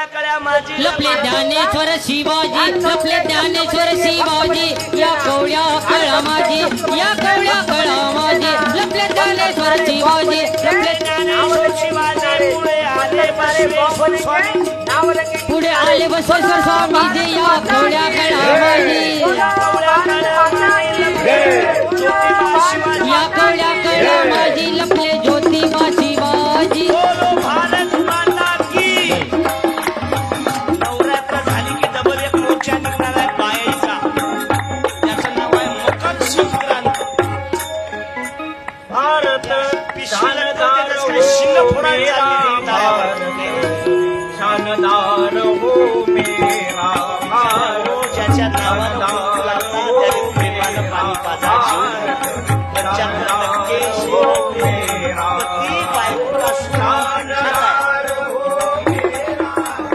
लपले ज्ञानेश्वर शिवाजी लपले ज्ञानेश्वर शिवाजी या कवड्या कळा माझी या कवड्या कळा माझी लपले ज्ञानेश्वर शिवाजी लपले पुढे आले बसवेश्वर स्वामी स्वामीजी या कवड्या भारत नाही शानदार हो मेरा भारत ज्याच्या नावानं